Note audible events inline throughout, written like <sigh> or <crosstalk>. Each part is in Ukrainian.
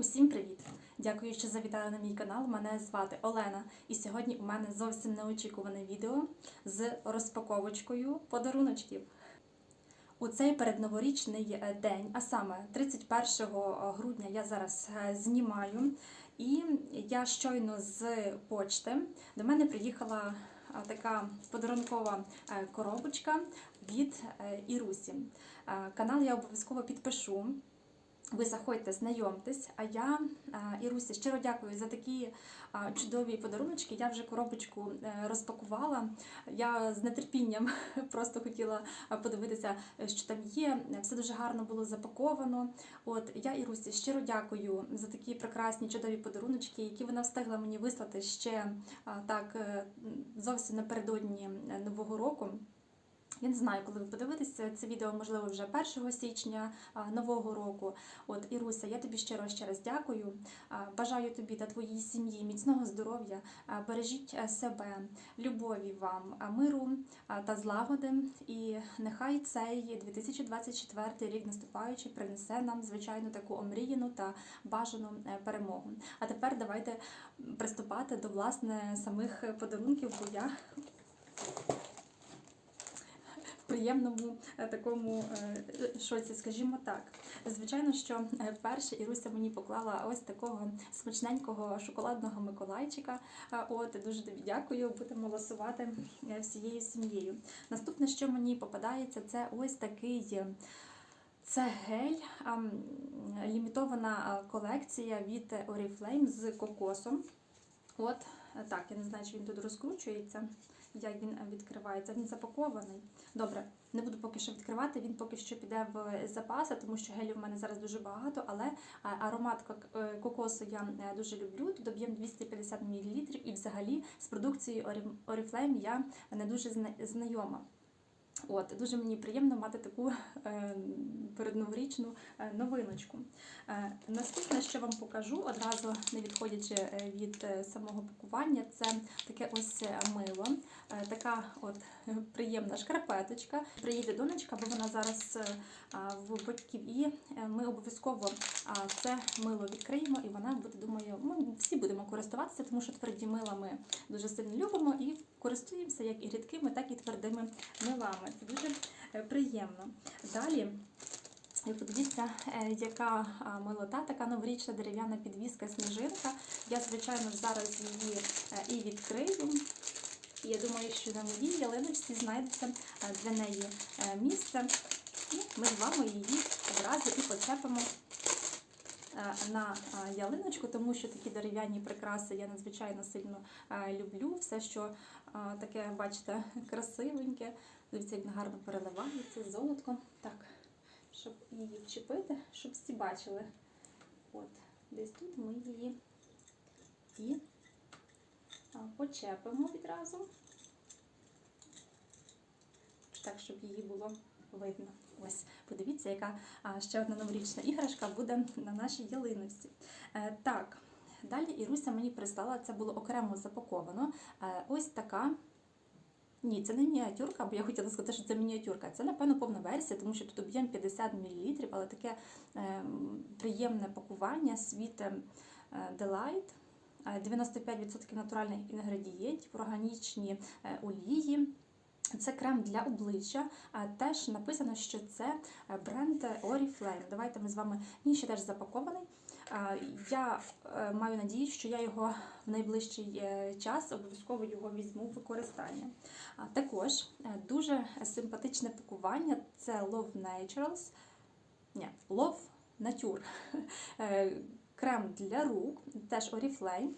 Усім привіт! Дякую, що завітали на мій канал. Мене звати Олена, і сьогодні у мене зовсім неочікуване відео з розпаковочкою подаруночків. У цей передноворічний е, день, а саме 31 грудня, я зараз е, знімаю, і я щойно з почти до мене приїхала е, така подарункова е, коробочка від е, Ірусі. Е, Канал я обов'язково підпишу. Ви заходьте, знайомтесь. А я а, Ірусі щиро дякую за такі чудові подаруночки. Я вже коробочку е, розпакувала. Я з нетерпінням <laughs> просто хотіла подивитися, е, що там є. Все дуже гарно було запаковано. От я Ірусі щиро дякую за такі прекрасні чудові подаруночки, які вона встигла мені вислати ще так е, зовсім напередодні е, нового року. Я не знаю, коли ви подивитеся це відео, можливо, вже 1 січня нового року. От Іруся, я тобі щиро ще раз дякую. Бажаю тобі та твоїй сім'ї міцного здоров'я. Бережіть е, себе, любові вам, миру та злагоди. І нехай цей 2024 рік наступаючий принесе нам звичайно таку омріяну та бажану е, перемогу. А тепер давайте приступати до власне самих подарунків, бо я приємному е, такому е, шоці, скажімо так. Звичайно, що е, вперше Іруся мені поклала ось такого смачненького шоколадного Миколайчика. От дуже тобі дякую, будемо ласувати всією сім'єю. Наступне, що мені попадається, це ось такий. Це гель, лімітована колекція від Oriflame з кокосом. От так, я не знаю, чи він тут розкручується, як він е, відкривається. Він запакований. Добре, не буду поки що відкривати. Він поки що піде в запаси, тому що гелів в мене зараз дуже багато, але е, аромат е, кокосу я дуже люблю. Тут об'єм 250 мл, і взагалі з продукцією Ori- Oriflame я не дуже зна- знайома. От дуже мені приємно мати таку е, передноворічну е, новиночку. Е, наступне, що вам покажу, одразу не відходячи від самого пакування, це таке ось мило, така от приємна шкарпеточка. Приїде донечка, бо вона зараз в батьків, і ми обов'язково це мило відкриємо, і вона буде, думаю, ми всі будемо користуватися, тому що тверді мила ми дуже сильно любимо і користуємося як і рідкими, так і твердими милами. Це дуже е, приємно. Далі. Подивіться, е, яка милота, така новорічна дерев'яна підвіска сніжинка. Я, звичайно, зараз її е, і відкрию. І я думаю, що на моїй ялиночці знайдеться для неї місце. І ми з вами її одразу і поцепимо е, на е, ялиночку, тому що такі дерев'яні прикраси я надзвичайно сильно е, люблю. Все, що е, таке, бачите, <laughs> красивеньке. Дивіться, як гарно переливається золотко. Так, щоб її вчепити, щоб всі бачили. От, десь тут ми її і почепимо відразу. Так, щоб її було видно. Ось, подивіться, яка ще одна новорічна іграшка буде на нашій ялиночці. Е, так, далі Іруся мені прислала, це було окремо запаковано. Е, ось така. Ні, це не мініатюрка, бо я хотіла сказати, що це мініатюрка. Це, напевно, повна версія, тому що тут об'єм 50 мл, але таке е, приємне пакування світ е, Delight. Е, 95% натуральних інгредієнтів, органічні е, олії. Це крем для обличчя. Теж написано, що це е, бренд Oriflame. Давайте ми з вами він ще теж запакований. Я е, маю надію, що я його в найближчий е, час обов'язково його візьму в використання. Також дуже симпатичне пакування це Love Naturals. Ні, Love Nature. <laughs> Крем для рук, теж Oriflame.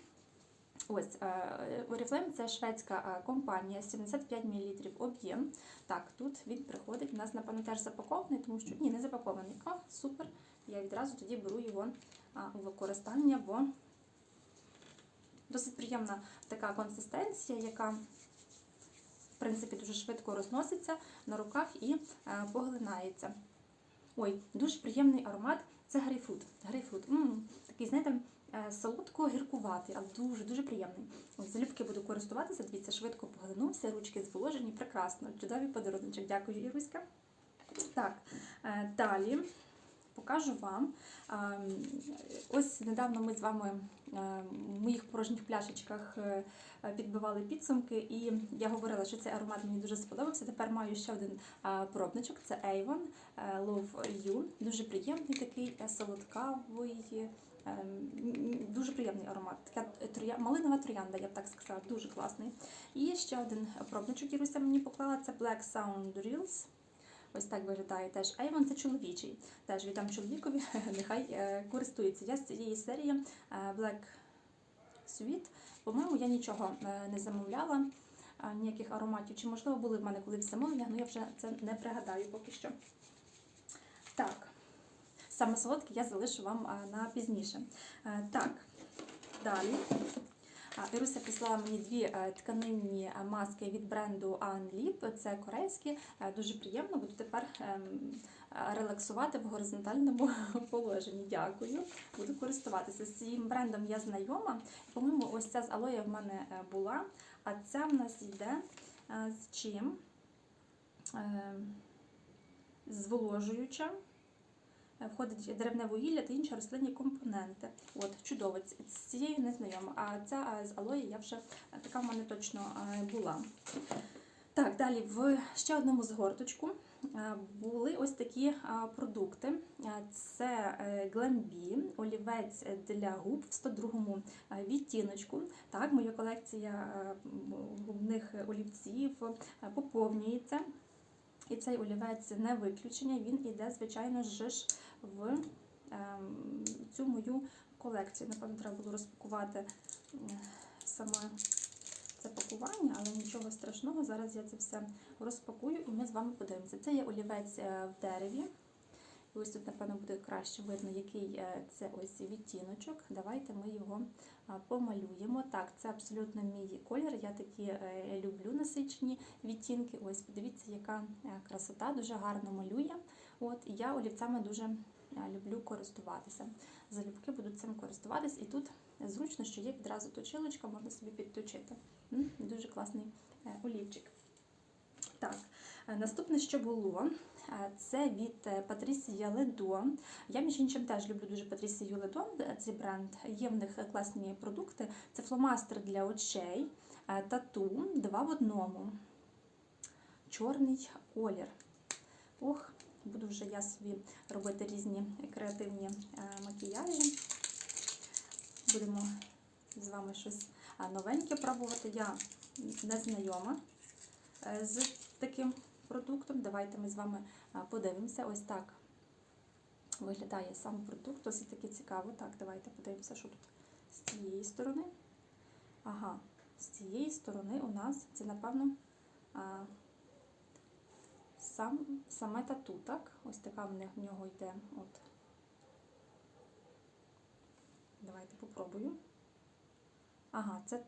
Ось е, Oriflame – це шведська е, компанія, 75 мл об'єм. Так, тут він приходить. У нас, напевно, теж запакований, тому що ні, не запакований. О, супер. Я відразу тоді беру його а, у використання, бо досить приємна така консистенція, яка, в принципі, дуже швидко розноситься на руках і е, поглинається. Ой, дуже приємний аромат. Це грейпфрут. Грейпфрут. такий, знаєте, е, солодко-гіркуватий, але дуже-дуже приємний. Ось, залюбки буду користуватися, дивіться, швидко поглинувся, ручки зволожені, прекрасно. Чудовий подарунок. Дякую, Іруська. Так, е, далі. покажу вам. Ем, Ось недавно ми з вами е, в моїх порожніх пляшечках е, підбивали підсумки, і я говорила, що цей аромат мені дуже сподобався. Тепер маю ще один е, пробничок. Це Avon е, Love You. Дуже приємний такий е, солодкавий. Е, м, Дуже приємний аромат. Така троя... малинова троянда, я б так сказала, дуже класний. І ще один пробничок Іруся мені поклала. Це Black Sound Reels. Ось так виглядає теж. Avon це чоловічий. Теж віддам чоловікові, <laughs> нехай е, користується. Я з цієї серії е, Black Sweet. По-моєму, я нічого е, не замовляла, е, ніяких ароматів. Чи можливо були в мене колись замовлення, але я вже це не пригадаю поки що. Саме солодке я залишу вам е, на пізніше. Е, Так, далі. Іруся прислала мені дві е, тканинні маски від бренду Anlip. Це корейські, дуже приємно. Буду тепер ем, релаксувати в горизонтальному <laughs> положенні. Дякую. Буду користуватися. З цим брендом я знайома. По-моєму, ось ця з алоє в мене була. А ця в нас йде з чим? Е, Зволожуюча. Входить деревне вугілля та інші рослинні компоненти. От, чудово, з цією не знайома. А ця з алої я вже е, така в мене точно е, була. Так, далі в ще одному згорточку е, були ось такі продукти. Це е, олівець для губ в 102 е, відтіночку. Так, моя колекція губних олівців поповнюється. І цей олівець не виключення, він іде, звичайно ж, в ем, цю мою колекцію. Напевно, треба було розпакувати саме це пакування, але нічого страшного. Зараз я це все розпакую і ми з вами подивимося. Це є олівець е, в дереві. Ось тут, напевно, буде краще видно, який е, це ось відтіночок. Давайте ми його помалюємо. Так, це абсолютно мій колір. Я такі е, люблю насичені відтінки. Ось, подивіться, яка е, красота, дуже гарно малює. От, і я олівцями дуже люблю користуватися. Залюбки буду цим користуватись. І тут зручно, що є відразу точилочка, можна собі підточити. Дуже класний олівчик. Так, наступне, що було, це від е, Патрісія Ледо. Я, між іншим, теж люблю дуже Патрісію Ледо, е, цей бренд. Є в них класні продукти. Це фломастер для очей, е, тату, два в одному. Чорний колір. Ох, буду вже я собі робити різні креативні макіяжі. Будемо з вами щось новеньке пробувати. Я не знайома з таким продуктом. Давайте ми з вами подивимося. Ось так виглядає сам продукт. Ось таки цікаво. Так, давайте подивимося, що тут з цієї сторони. Ага, з цієї сторони у нас це, напевно, сам, саме тату, так? Ось така в в нього йде. От. Давайте попробую. Ага, це,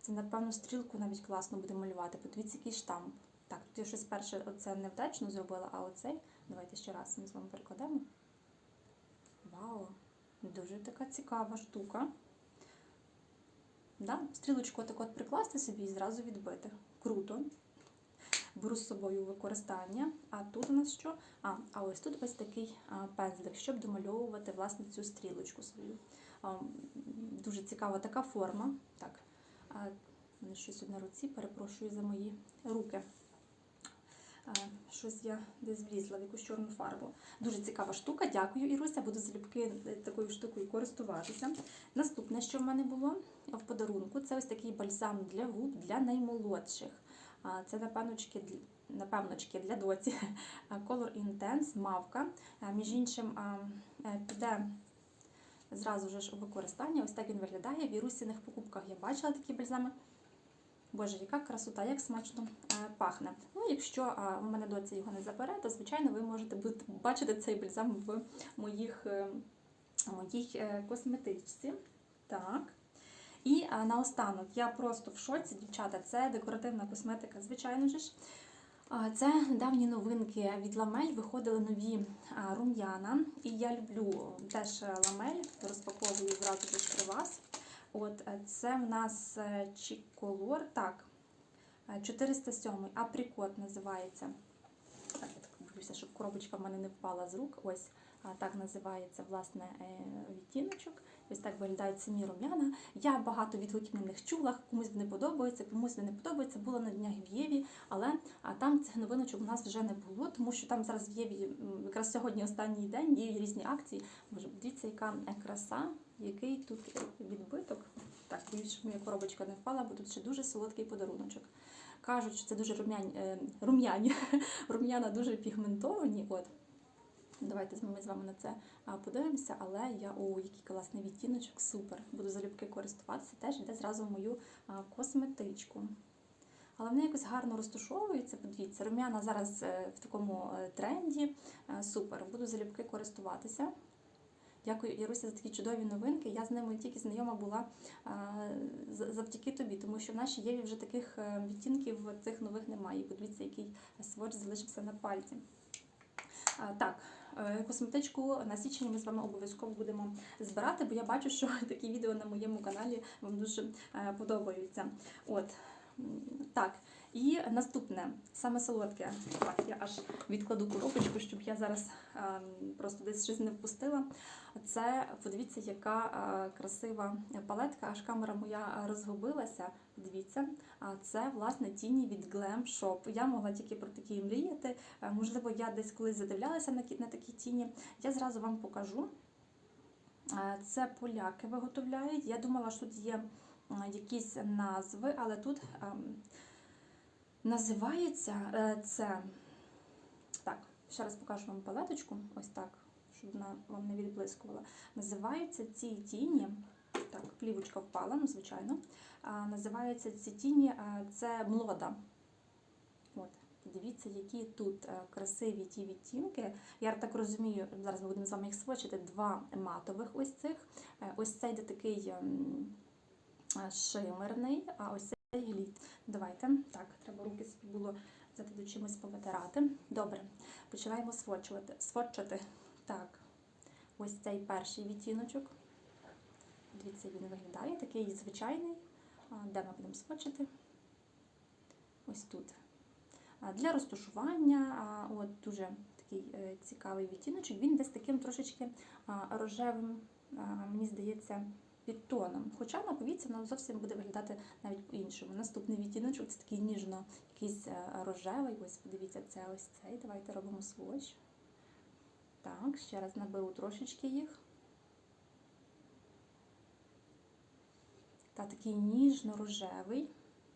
це напевно стрілку навіть класно буде малювати. Подивіться, який штамп. Так, тут я щось перше оце невдачно зробила, а оцей. Давайте ще раз ми з вами перекладемо. Вау! Дуже така цікава штука. Да? Стрілочку отак от прикласти собі і зразу відбити. Круто. Беру з собою використання. А тут у нас що? А, а ось тут ось такий пензлик, щоб домальовувати власне цю стрілочку свою. Дуже цікава така форма. Так, щось на руці, перепрошую за мої руки. Щось я десь влізла в якусь чорну фарбу. Дуже цікава штука. Дякую, Іруся. Буду залюбки е, такою штукою користуватися. Наступне, що в мене було в подарунку, це ось такий бальзам для губ для наймолодших. Це напевночки. Напевночки для доці <laughs> Color Intense мавка. Між іншим, е, піде зразу ж у використання. Ось так він виглядає. В вірусіних покупках я бачила такі бальзами. Боже, яка красота, як смачно е, пахне. Ну, якщо а, у мене доця його не забере, то звичайно ви можете бачити цей бальзам в моїх, е, моїй е, косметичці. Так. І наостанок я просто в шоці, дівчата, це декоративна косметика, звичайно ж. Це давні новинки від ламель. Виходили нові рум'яна. І я люблю теж е, ламель, розпаковую зразу ж при вас. От е, це в нас е, Чіколор, так, е, 407 априкот називається. Так, я так боюся, щоб коробочка в мене не впала з рук. Ось так називається власне е, відтіночок. Ось так виглядають самі рум'яна. Я багато відгуків на них чула, комусь вони подобаються, комусь вони подобаються. Була на днях в Єві, але а, там цих новиночок у нас вже не було, тому що там зараз в Єві якраз сьогодні останній день є різні акції. Боже, дивіться, яка краса, який тут відбиток. Так, щоб моя коробочка не впала, бо тут ще дуже солодкий подаруночок. Кажуть, що це дуже рум'яні, е, рум'яні, <laughs> рум'яна дуже пігментовані. От. Давайте ми з вами на це подивимося, але я о, який класний відтіночок, супер. Буду залюбки користуватися, теж йде зразу в мою косметичку. Але вони якось гарно розташовуються. Подивіться, рум'яна зараз е, в такому е, тренді. Е, Супер, буду залюбки користуватися. Дякую, Яруся, за такі чудові новинки. Я з ними тільки знайома була завдяки тобі, тому що в нашій Єві вже таких відтінків цих нових немає. Подивіться, який сводч залишився на пальці. Так, косметичку на січень ми з вами обов'язково будемо збирати, бо я бачу, що <laughs> такі відео на моєму каналі вам дуже е, подобаються. От. Так, і наступне, саме солодке. Так, я аж відкладу коробочку, щоб я зараз ем, просто десь щось не впустила. Це подивіться, яка е, красива палетка, аж камера моя розгубилася. Дивіться, а це власне тіні від Glam Shop. Я могла тільки про такі мріяти. Е, Можливо, я десь колись задивлялася на такі тіні. Я зразу вам покажу. Е, Це поляки виготовляють. Я думала, що тут є якісь назви, але тут ем, називається е, це. Так, ще раз покажу вам палеточку. Ось так, щоб вона вам не відблискувала. Називаються ці тіні. Так, плівочка впала, ну, звичайно. А, називаються ці тіні, а, це млода. От. Дивіться, які тут е, красиві ті відтінки. Я так розумію, зараз ми будемо з вами їх свочити. Два матових ось цих. Е, Ось цей де такий ем, е, шимерний, а ось цей. Давайте. Так, треба руки собі було взяти до чимось повитирати. Добре, починаємо свочувати. Свочити. Так, ось цей перший відтіночок. Дивіться, він виглядає такий звичайний. Де ми будемо свочити? Ось тут. Для розташування, от дуже такий е, цікавий відтіночок. Він десь таким трошечки рожевим, мені здається, підтоном. Хоча на повіці воно зовсім буде виглядати навіть по-іншому. Наступний відтіночок це такий ніжно якийсь е, рожевий. Ось подивіться, це ось цей. Давайте робимо сводч. Так, ще раз наберу трошечки їх. Та такий ніжно-рожевий,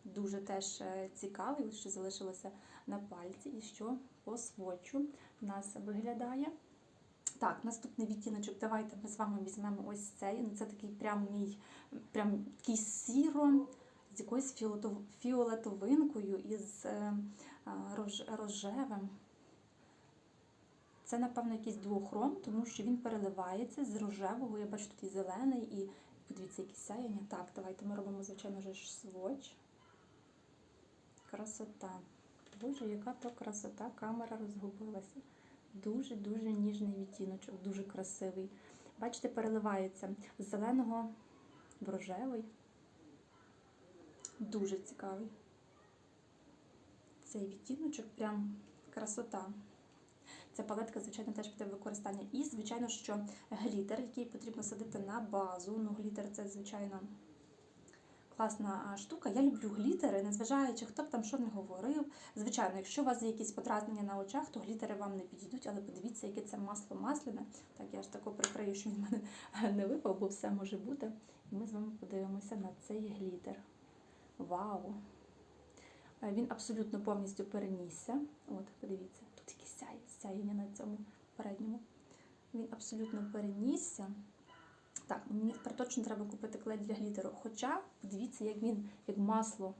дуже теж е, цікавий, що залишилося на пальці, і що по сводчу в нас виглядає. Так, наступний відтіночок. Давайте ми з вами візьмемо ось цей. Ну, це такий прям мій, прям такий сіро, з якоюсь фіолетов- фіолетовинкою із е, рож- рожевим. Це, напевно, якийсь двохром, тому що він переливається з рожевого. Я бачу тут і зелений, і подивіться, які сяяння. Так, давайте ми робимо, звичайно ж, сводч. Красота. Боже, яка то красота, камера розгубилася. Дуже-дуже ніжний відтіночок, дуже красивий. Бачите, переливається з зеленого в рожевий. Дуже цікавий. Цей відтіночок прям красота. Ця палетка, звичайно, теж піде в використання. І, звичайно, що глітер, який потрібно садити на базу. Ну, глітер це, звичайно, класна штука. Я люблю глітери, незважаючи, хто б там що не говорив. Звичайно, якщо у вас є якісь подразнення на очах, то глітери вам не підійдуть, але подивіться, яке це масло масляне. Так, я ж тако прикрию, що він мене <laughs> не випав, бо все може бути. І ми з вами подивимося на цей глітер. Вау! Е, Він абсолютно повністю перенісся. От, подивіться, тут якісь сяє, сяєння на цьому передньому. Він абсолютно перенісся. Так, мені тепер точно треба купити клей для глітеру. Хоча, дивіться, як він, як масло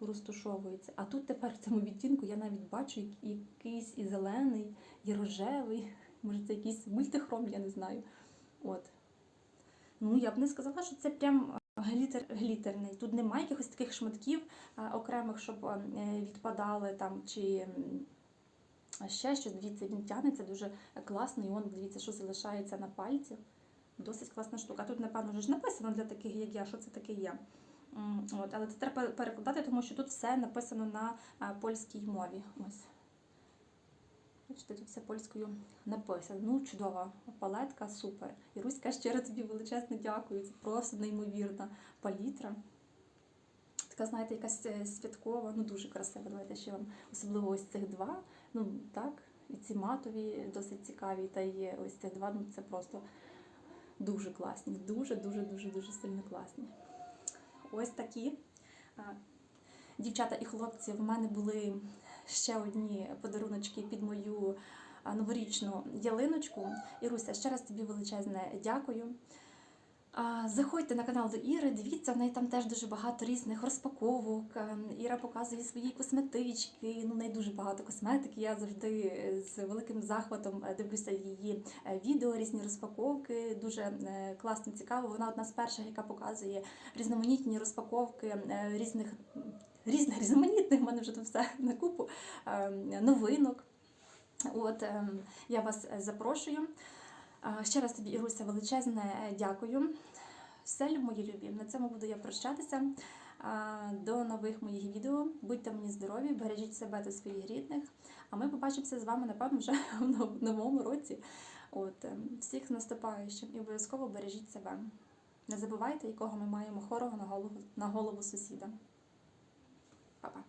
розтушовується. А тут тепер в цьому відтінку я навіть бачу якийсь і зелений, і рожевий. Може, це якийсь мультихром, я не знаю. От. Ну, я б не сказала, що це прям глітер, глітерний. Тут немає якихось таких шматків а, окремих, щоб е, відпадали там чи. а ще щось, дивіться, він тягнеться дуже класно, і он, дивіться, що залишається на пальці. Досить класна штука. Тут, напевно, вже ж написано для таких, як я, що це таке є. От, але це треба перекладати, тому що тут все написано на польській мові. Ось. Бачите, тут все польською написано. Ну, чудова палетка, супер. Іруська, щиро тобі величезне дякую. Це просто неймовірна палітра. Така, знаєте, якась е, святкова, ну дуже красива. Давайте ще вам особливо ось цих два. Ну так, і ці матові досить цікаві, та є ось цих два. Ну це просто дуже класні. Дуже, дуже, дуже, дуже сильно класні. Ось такі. Дівчата і хлопці, в мене були ще одні подаруночки під мою новорічну ялиночку. Іруся, ще раз тобі величезне дякую. Заходьте на канал до Іри, дивіться, в неї там теж дуже багато різних розпаковок. Е, Іра показує свої косметички. Ну, в неї дуже багато косметики. Я завжди з великим захватом е, дивлюся її е, відео, різні розпаковки. Дуже е, класно, цікаво. Вона одна з перших, яка показує різноманітні розпаковки е, різних різних різноманітних. в мене вже тут все <laughs> на купу е, новинок. От е, я вас е, запрошую. Ще раз тобі, Іруся, величезне е, дякую. Все, мої любі, на цьому буду я прощатися. До нових моїх відео. Будьте мені здорові, бережіть себе та своїх рідних. А ми побачимося з вами, напевно, вже <laughs> в новому році. От, е, всіх з наступаючим і обов'язково бережіть себе. Не забувайте, якого ми маємо хорого на голову, на голову сусіда. Па-па.